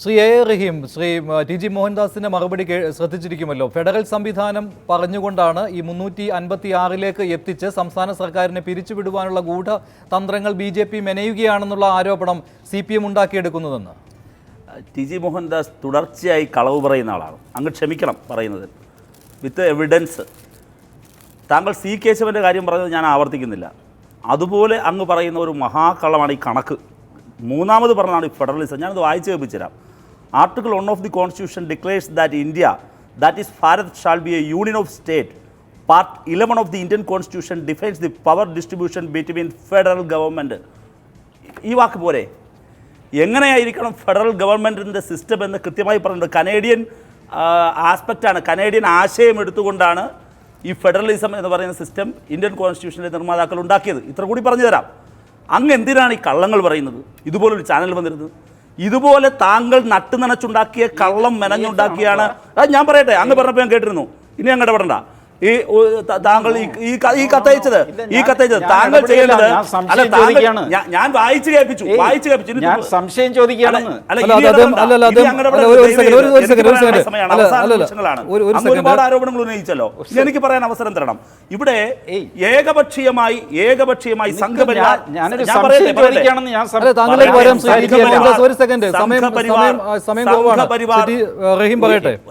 Shri A Rahim Shri T G മോഹൻദാസിന്റെ മറുപടി ശ്രദ്ധിച്ചിരിക്കുമല്ലോ. Federal സംവിധാനം പറഞ്ഞുകൊണ്ടാണ് ഈ മുന്നൂറ്റി അൻപത്തി ആറിലേക്ക് എത്തിച്ച് സംസ്ഥാന സർക്കാരിനെ പിരിച്ചുവിടുവാനുള്ള ഗൂഢ തന്ത്രങ്ങൾ ബി ജെ പി മെനയുകയാണെന്നുള്ള ആരോപണം സി പി എം ഉണ്ടാക്കിയെടുക്കുന്നതെന്ന്? ടി ജി മോഹൻദാസ് തുടർച്ചയായി കളവ് പറയുന്ന ആളാണ്. അങ്ങ് ക്ഷമിക്കണം പറയുന്നത്. With evidence. താങ്കൾ സി കേശവന്റെ കാര്യം പറഞ്ഞത് ഞാൻ ആവർത്തിക്കുന്നില്ല. അതുപോലെ അങ്ങ് പറയുന്ന ഒരു മഹാകള്ളമാണ് ഈ കണക്ക്. മൂന്നാമത് പറഞ്ഞതാണ് ഈ ഫെഡറലിസം. ഞാനത് വായിച്ചു കേൾപ്പിച്ചു തരാം article one of the constitution declares that India that is Bharat shall be a union of state part eleven of the Indian constitution defines the power distribution between federal government ഈ വാക്ക് പോരെ. എങ്ങനെയായിരിക്കണം federal ഗവൺമെന്റിന്റെ system എന്ന് കൃത്യമായി പറഞ്ഞിട്ടുണ്ട്. Canadian ആസ്പെക്റ്റാണ് Canadian ആശയം എടുത്തുകൊണ്ടാണ് ഈ ഫെഡറലിസം എന്ന് പറയുന്ന സിസ്റ്റം ഇന്ത്യൻ കോൺസ്റ്റിറ്റ്യൂഷനിലെ നിർമ്മാതാക്കൾ ഉണ്ടാക്കിയത്. ഇത്ര കൂടി പറഞ്ഞുതരാം അങ്ങ് എന്തിനാണ് ഈ കള്ളങ്ങൾ പറയുന്നത്? ഇതുപോലൊരു ചാനൽ വന്നിരുന്നത്. ഇതുപോലെ താങ്കൾ നട്ടുനനച്ചുണ്ടാക്കിയ കള്ളം മെനഞ്ഞുണ്ടാക്കിയാണ്. ഞാൻ പറയട്ടെ അങ്ങ് പറഞ്ഞപ്പോൾ ഞാൻ കേട്ടിരുന്നു. ഇനി അങ്ങ് ഇടപെടണ്ട. ഈ താങ്കൾ ഈ ഈ ക- ഈ കത്തയച്ചത് ഈ കത്തയച്ചത് താങ്കൾ. ചെയ്യേണ്ടത് അല്ല താങ്കൾ ഞാൻ- വായിച്ചു കേൾപ്പിച്ചു വായിച്ചു കേൾപ്പിച്ചു. ഞാൻ സംശയം ചോദിക്കുകയാണ്. ഒരുപാട് ആരോപണങ്ങൾ ഉന്നയിച്ചല്ലോ. എനിക്ക് പറയാൻ അവസരം തരണം. ഇവിടെ ഏകപക്ഷീയമായി ഏകപക്ഷീയമായി സംഘപരിവാർ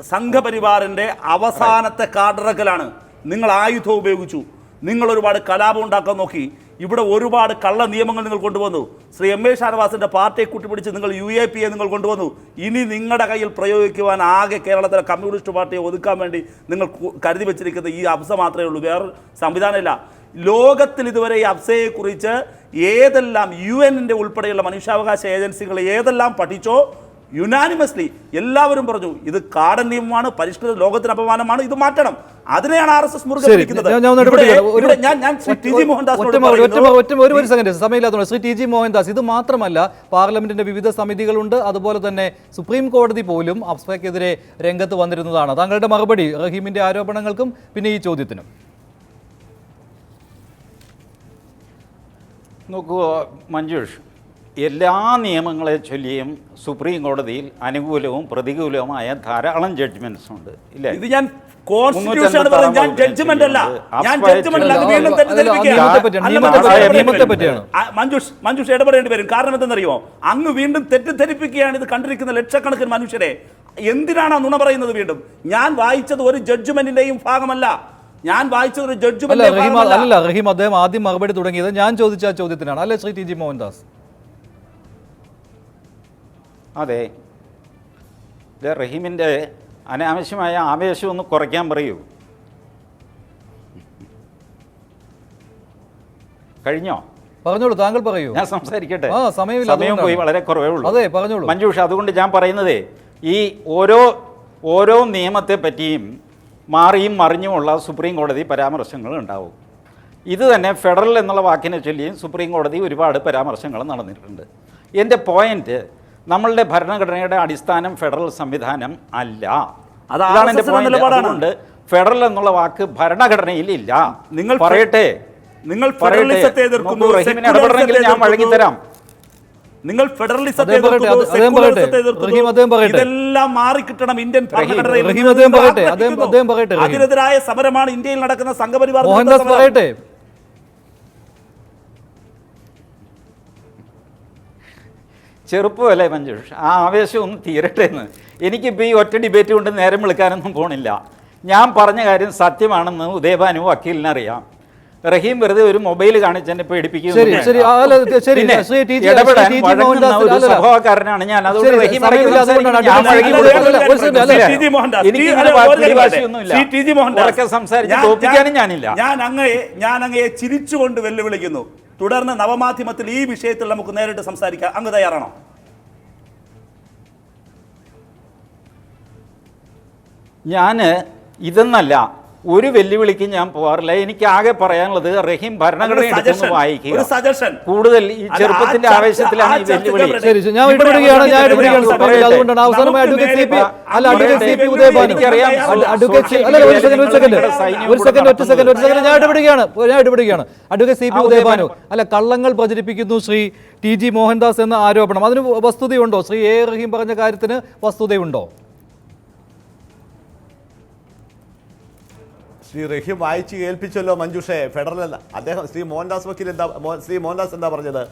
സംഘപരിവാറിന്റെ അവസാനത്തെ കാടിറക്കലാണ് നിങ്ങൾ ആയുധം ഉപയോഗിച്ചു. നിങ്ങൾ ഒരുപാട് കലാപം ഉണ്ടാക്കാൻ നോക്കി. ഇവിടെ ഒരുപാട് കള്ള നിയമങ്ങൾ നിങ്ങൾ കൊണ്ടുവന്നു. ശ്രീ എം എ ഷാനവാസിന്റെ പാർട്ടിയെ കൂട്ടിപ്പിടിച്ച് നിങ്ങൾ യു എ പി എ നിങ്ങൾ കൊണ്ടുവന്നു. ഇനി നിങ്ങളുടെ കയ്യിൽ പ്രയോഗിക്കുവാൻ ആകെ കേരളത്തിലെ കമ്മ്യൂണിസ്റ്റ് പാർട്ടിയെ ഒതുക്കാൻ വേണ്ടി നിങ്ങൾ കരുതി വെച്ചിരിക്കുന്ന ഈ അബ്സ മാത്രമേ ഉള്ളൂ. വേറെ സംവിധാനമില്ല. ലോകത്തിൽ ഇതുവരെ ഈ അബ്സയെക്കുറിച്ച് ഏതെല്ലാം യു എന്നിന്റെ ഉൾപ്പെടെയുള്ള മനുഷ്യാവകാശ ഏജൻസികൾ ഏതെല്ലാം പഠിച്ചോ യുനാനിമസ്ലി എല്ലാവരും പറഞ്ഞു ഇത് കാടൻ നിയമമാണ് പരിഷ്കൃത ലോകത്തിന് അപമാനമാണ് ഇത് മാറ്റണം. അതിനെയാണ് ആർ എസ് എസ് മുറുകെ സമയമില്ലാത്തതുകൊണ്ട് ശ്രീ ടി ജി മോഹൻദാസ് ഇത് മാത്രമല്ല പാർലമെന്റിന്റെ വിവിധ സമിതികളുണ്ട്. അതുപോലെ തന്നെ സുപ്രീം കോടതി പോലും അഫ്സയ്ക്കെതിരെ രംഗത്ത് വന്നിരുന്നതാണ്. താങ്കളുടെ മറുപടി റഹീമിന്റെ ആരോപണങ്ങൾക്കും പിന്നെ ഈ ചോദ്യത്തിനും. നോക്കൂ മഞ്ജുഷ് എല്ലാ നിയമങ്ങളെ ചൊല്ലിയും സുപ്രീം കോടതിയിൽ അനുകൂലവും പ്രതികൂലവുമായ ധാരാളം ജഡ്ജ്മെന്റ്സ് ഉണ്ട്. ഇല്ല? ഇത് ഞാൻ കോൺസ്റ്റിറ്റ്യൂഷൻ എന്ന് പറയുന്നത് ഞാൻ ജഡ്ജ്മെന്റ് അല്ല. ഞാൻ ജഡ്ജ്മെന്റ് അല്ല. വീണ്ടും അല്ല, തെറ്റിദ്ധരിപ്പിക്കുകയാണ്. നിയമത്തെ പറ്റിയാണ്, നിയമത്തെ മഞ്ജുഷ് മഞ്ജുഷ് മഞ്ജുഷ് ഇടപെടേണ്ടി വരും. കാരണം എന്തെന്നറിയോ? അങ്ങ് വീണ്ടും തെറ്റിദ്ധരിപ്പിക്കുകയാണ് ഇത് കണ്ടിരിക്കുന്ന ലക്ഷക്കണക്കിന് മനുഷ്യരെ. എന്തിനാണ് നുണ പറയുന്നത് വീണ്ടും? ഞാൻ വായിച്ചത് ഒരു ജഡ്ജ്മെന്റിന്റെയും ഭാഗമല്ല. ഞാൻ വായിച്ചത് ഒരു ജഡ്ജ്മെന്റ് അല്ല റഹീം അദ്ദേഹം ആദ്യം മറുപടി തുടങ്ങിയത് ഞാൻ ചോദിച്ച ചോദ്യത്തിനാണ്. അല്ലെ ശ്രീ ടി ജി മോഹൻദാസ്? അതെ. ഇത് റഹീമിന്റെ അനാവശ്യമായ ആവേശം ഒന്ന് കുറയ്ക്കാൻ പറയൂ. കഴിഞ്ഞോ? പറഞ്ഞോളൂ താങ്കൾ പറയൂ. ഞാൻ സംസാരിക്കട്ടെ. സമയമില്ല, സമയം പോയി വളരെ കുറവേ ഉള്ളൂ അതെ, പറഞ്ഞോളൂ. മഞ്ജുഷ അതുകൊണ്ട് ഞാൻ പറയുന്നത് ഈ ഓരോ ഓരോ നിയമത്തെ പറ്റിയും മാറിയും മറിഞ്ഞുമുള്ള സുപ്രീം കോടതി പരാമർശങ്ങൾ ഉണ്ടാവും. ഇത് തന്നെ ഫെഡറൽ എന്നുള്ള വാക്കിനെ ചൊല്ലിയും സുപ്രീം കോടതി ഒരുപാട് പരാമർശങ്ങൾ നടന്നിട്ടുണ്ട്. എന്റെ പോയിന്റ് നമ്മളുടെ ഭരണഘടനയുടെ അടിസ്ഥാനം ഫെഡറൽ സംവിധാനം അല്ല അതാണ് എന്റെ എന്റെ നിലപാടാണ്. ഫെഡറൽ എന്നുള്ള വാക്ക് ഭരണഘടനയിൽ ഇല്ല നിങ്ങൾ പറയട്ടെ നിങ്ങൾ പറയട്ടെ. ഫെഡറലിസത്തെ എതിർക്കുന്നു നോക്കൂ, റഹീമിന് സെക്യുലറിസത്തെ ഇടപെടണമെങ്കിൽ ഞാൻ. വഴങ്ങിത്തരാം നിങ്ങൾ ഫെഡറലിസത്തെ ഇതെല്ലാം മാറിക്കിട്ടണം ഇന്ത്യൻ ഭരണഘടനയിൽ. അതിനെതിരായ സമരമാണ് ഇന്ത്യയിൽ നടക്കുന്ന സംഘപരിവാർ മോഹൻദാസ്. പറയട്ടെ ചെറുപ്പമല്ലേ മഞ്ജുഷ് ആ ആവേശം ഒന്ന് തീരട്ടെ എന്ന് എനിക്കിപ്പോൾ ഈ ഒറ്റ ഡിബേറ്റ് കൊണ്ട് നേരം വിളിക്കാനൊന്നും പോണില്ല. ഞാൻ പറഞ്ഞ കാര്യം സത്യമാണെന്ന് ഉദയഭാനു വക്കീലിനറിയാം. റഹീം വെറുതെ ഒരു മൊബൈൽ കാണിച്ച് എന്നെ ശരി, ശരി. ആ, അല്ല, ശരി. പിന്നെ ശ്രീ ടി ജി- ഇടപെടാൻ ശ്രീ ടി ജി വഴങ്ങുന്ന മോഹൻദാസ് ഒരു അല്ലല്ല. സ്വഭാവക്കാരനാണ് ഞാൻ. അതുകൊണ്ട് റഹീം സംസാരിച്ച് ഞാനില്ല. ഞാൻ അങ്ങയെ ഞാൻ അങ്ങയെ ചിരിച്ചുകൊണ്ട് വെല്ലുവിളിക്കുന്നു. തുടർന്ന് നവമാധ്യമത്തിൽ ഈ വിഷയത്തിൽ നമുക്ക് നേരിട്ട് സംസാരിക്കാം. അങ്ങ് തയ്യാറാണോ? ഞാൻ ഇതെന്നല്ല ഒരു വെല്ലുവിളിക്ക് ഞാൻ പോകാറില്ല എനിക്ക് ആകെ പറയാനുള്ളത് റഹീം ഭരണഘടന വായിക്കുക. കൂടുതൽ ഈ ചെറുപ്പത്തിന്റെ ആവേശത്തിലാണ് ഈ വെല്ലുവിളി. ഞാൻ ഇടപെടുകയാണ് ഞാൻ ഇടപെടുകയാണ്. അതുകൊണ്ടാണ് അവസാനമായി അഡ്വക്കേറ്റ് സി പി അല്ല അഡ്വക്കേറ്റ് സി പി അങ്ങോട്ട് എനിക്കറിയാം. അഡ്വക്കേറ്റ് അല്ല ഒരു സെക്കൻഡ് ഒരു സെക്കൻഡ് ഒരു സെക്കൻഡ് ഒറ്റ കൂടെ സെക്കൻഡ് ഒരു സെക്കൻഡ് ഞാൻ ഇടപെടുകയാണ് ഞാൻ ഇടപെടുകയാണ് അഡ്വക്കേറ്റ് സി പി ഉദയഭാനു. അല്ല കള്ളങ്ങൾ പ്രചരിപ്പിക്കുന്നു ശ്രീ ടി ജി മോഹൻദാസ് എന്ന ആരോപണം. അതിന് വസ്തുതയുണ്ടോ? ശ്രീ എ റഹീം പറഞ്ഞ കാര്യത്തിന് വസ്തുതയുണ്ടോ? ശ്രീ റഹീം വായിച്ച് കേൾപ്പിച്ചല്ലോ മഞ്ജുഷേ. ഫെഡറൽ എന്ന അദ്ദേഹം ശ്രീ മോഹൻദാസ് വക്കീൽ എന്താ ശ്രീ മോഹൻദാസ് എന്താ പറഞ്ഞത്?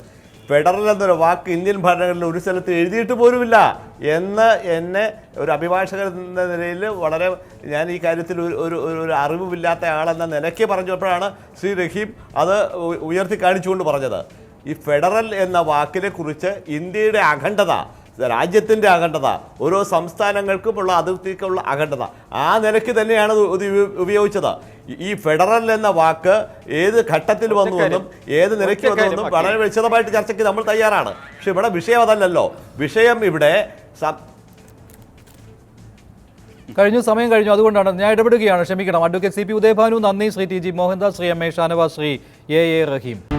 ഫെഡറൽ എന്നൊരു വാക്ക് ഇന്ത്യൻ ഭരണഘടനയിൽ ഒരു സ്ഥലത്ത് എഴുതിയിട്ട് പോലുമില്ല. എന്ന് എന്നെ ഒരു അഭിഭാഷകൻ എന്ന നിലയിൽ വളരെ ഞാൻ ഈ കാര്യത്തിൽ ഒരു ഒരു ഒരു- അറിവുമില്ലാത്ത ആളെന്ന നിലയ്ക്ക് പറഞ്ഞപ്പോഴാണ് ശ്രീ റഹീം അത് ഉയർത്തി കാണിച്ചുകൊണ്ട് പറഞ്ഞത്. ഈ ഫെഡറൽ എന്ന വാക്കിനെ കുറിച്ച് ഇന്ത്യയുടെ അഖണ്ഡത രാജ്യത്തിന്റെ അഖണ്ഡത ഓരോ സംസ്ഥാനങ്ങൾക്കുമുള്ള അതിർത്തിക്കുള്ള അഖണ്ഡത ആ നിലയ്ക്ക് തന്നെയാണ് ഇത് ഉപയോഗിച്ചത്. ഈ- ഫെഡറൽ എന്ന വാക്ക് ഏത് ഘട്ടത്തിൽ വന്നുവെന്നും ഏത് നിലയ്ക്ക് വന്നുവെന്നും വളരെ വിശദമായിട്ട് ചർച്ചയ്ക്ക് നമ്മൾ തയ്യാറാണ്. പക്ഷെ ഇവിടെ വിഷയം അതല്ലല്ലോ. വിഷയം ഇവിടെ കഴിഞ്ഞ കഴിഞ്ഞു സമയം കഴിഞ്ഞു. അതുകൊണ്ടാണ് ഞാൻ ഇടപെടുകയാണ്. ക്ഷമിക്കണം. അഡ്വക്കേറ്റ് സി പി ഉദയഭാനു നന്ദി. Shri T G Mohandas Shri M A Shanavas Shri A A Rahim.